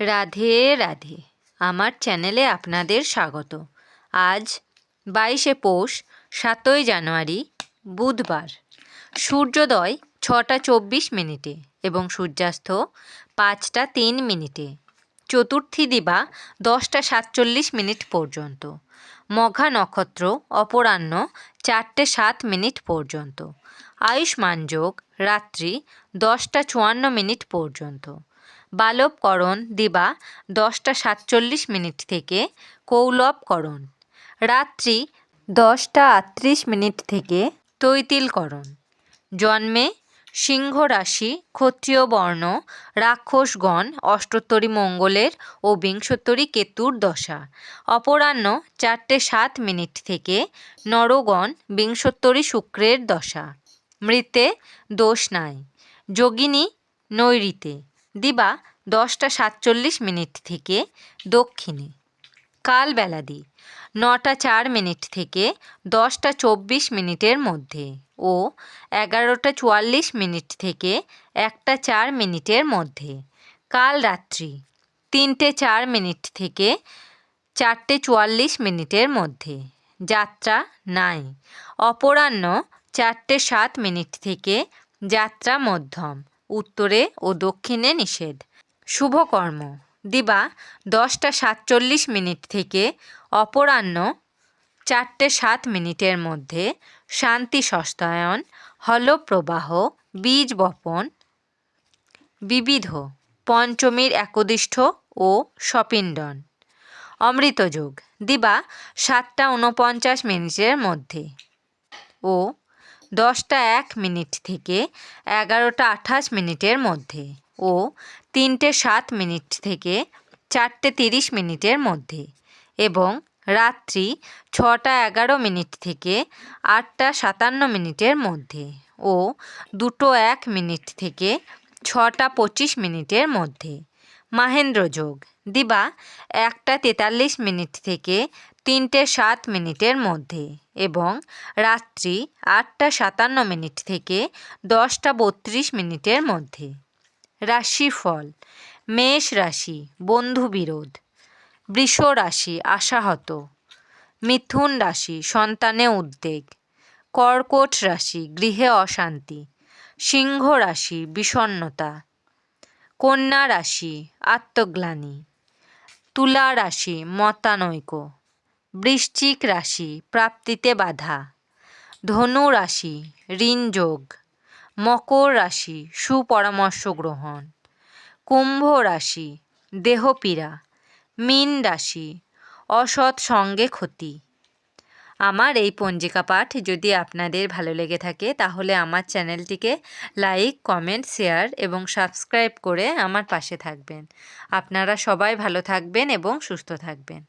রাধে রাধে। আমার চ্যানেলে আপনাদের স্বাগত। আজ বাইশে পৌষ, সাতই জানুয়ারি, বুধবার। সূর্যোদয় ছটা চব্বিশ মিনিটে এবং সূর্যাস্ত পাঁচটা তিন মিনিটে। চতুর্থী দিবা দশটা সাতচল্লিশ মিনিট পর্যন্ত। মঘা নক্ষত্র অপরাহ্ন চারটে সাত মিনিট পর্যন্ত। আয়ুষ্মান যোগ রাত্রি দশটা চুয়ান্ন মিনিট পর্যন্ত। বালবকরণ দিবা দশটা সাতচল্লিশ মিনিট থেকে কৌলবকরণ। রাত্রি দশটা আটত্রিশ মিনিট থেকে তৈতিলকরণ। জন্মে সিংহ রাশি ক্ষত্রিয় বর্ণ, রাক্ষসগণ, অষ্টোত্তরী মঙ্গলের ও বিংশোত্তরী কেতুর দশা। অপরাহ্ন চারটে সাত মিনিট থেকে নরগণ, বিংশোত্তরী শুক্রের দশা। মৃতে দোষ নাই। যোগিনী নৈরিতে দিবা দশটা সাতচল্লিশ মিনিট থেকে দক্ষিণে। কাল বেলাদি নটা চার মিনিট থেকে দশটা চব্বিশ মিনিটের মধ্যে ও এগারোটা চুয়াল্লিশ মিনিট থেকে একটা চার মিনিটের মধ্যে। কাল রাত্রি তিনটে চার মিনিট থেকে চারটে চুয়াল্লিশ মিনিটের মধ্যে। যাত্রা নাই, অপরাহ্ন চারটে সাত মিনিট থেকে যাত্রা মধ্যম, উত্তরে ও দক্ষিণে নিষেধ। শুভকর্ম। দিবা দশটা সাতচল্লিশ মিনিট থেকে অপরাহ্ন চারটে সাত মিনিটের মধ্যে শান্তি সস্তায়ন, হলপ্রবাহ, বীজ বপন, বিবিধ, পঞ্চমীর একদিষ্ঠ ও সপিণ্ডন। অমৃতযোগ দিবা সাতটা উনপঞ্চাশ মিনিটের মধ্যে ও দশটা এক মিনিট থেকে এগারোটা আঠাশ মিনিটের মধ্যে। ও তিনটে সাত মিনিট থেকে চারটে তিরিশ মিনিটের মধ্যে এবং রাত্রি ছটা এগারো মিনিট থেকে আটটা সাতান্ন মিনিটের মধ্যে ও দুটো এক মিনিট থেকে ছটা পঁচিশ মিনিটের মধ্যে। মাহেন্দ্র যোগ, দিবা একটা তেতাল্লিশ মিনিট থেকে তিনটে সাত মিনিটের মধ্যে এবং রাত্রি আটটা সাতান্ন মিনিট থেকে দশটা বত্রিশ মিনিটের মধ্যে। রাশিফল, মেষ রাশি বন্ধু বিরোধ বৃষ রাশি, আশাহত, মিথুন রাশি, সন্তানে উদ্বেগ, কর্কট রাশি, গৃহে অশান্তি, সিংহ রাশি বিষণ্নতা কন্যা রাশি, আত্মগ্লানি, তুলা রাশি মতানৈক্য বৃশ্চিক রাশি, প্রাপ্তিতে বাধা, ধনু রাশি, ঋণযোগ মকর রাশি, সুপরামর্শ গ্রহণ। কুম্ভ রাশি, দেহপীড়া। মীন রাশি, অসৎ সঙ্গে ক্ষতি। আমার এই পঞ্জিকা পাঠ যদি আপনাদের ভালো লেগে থাকে, তাহলে আমার চ্যানেলটিকে লাইক, কমেন্ট, শেয়ার এবং সাবস্ক্রাইব করে আমার পাশে থাকবেন। আপনারা সবাই ভালো থাকবেন এবং সুস্থ থাকবেন।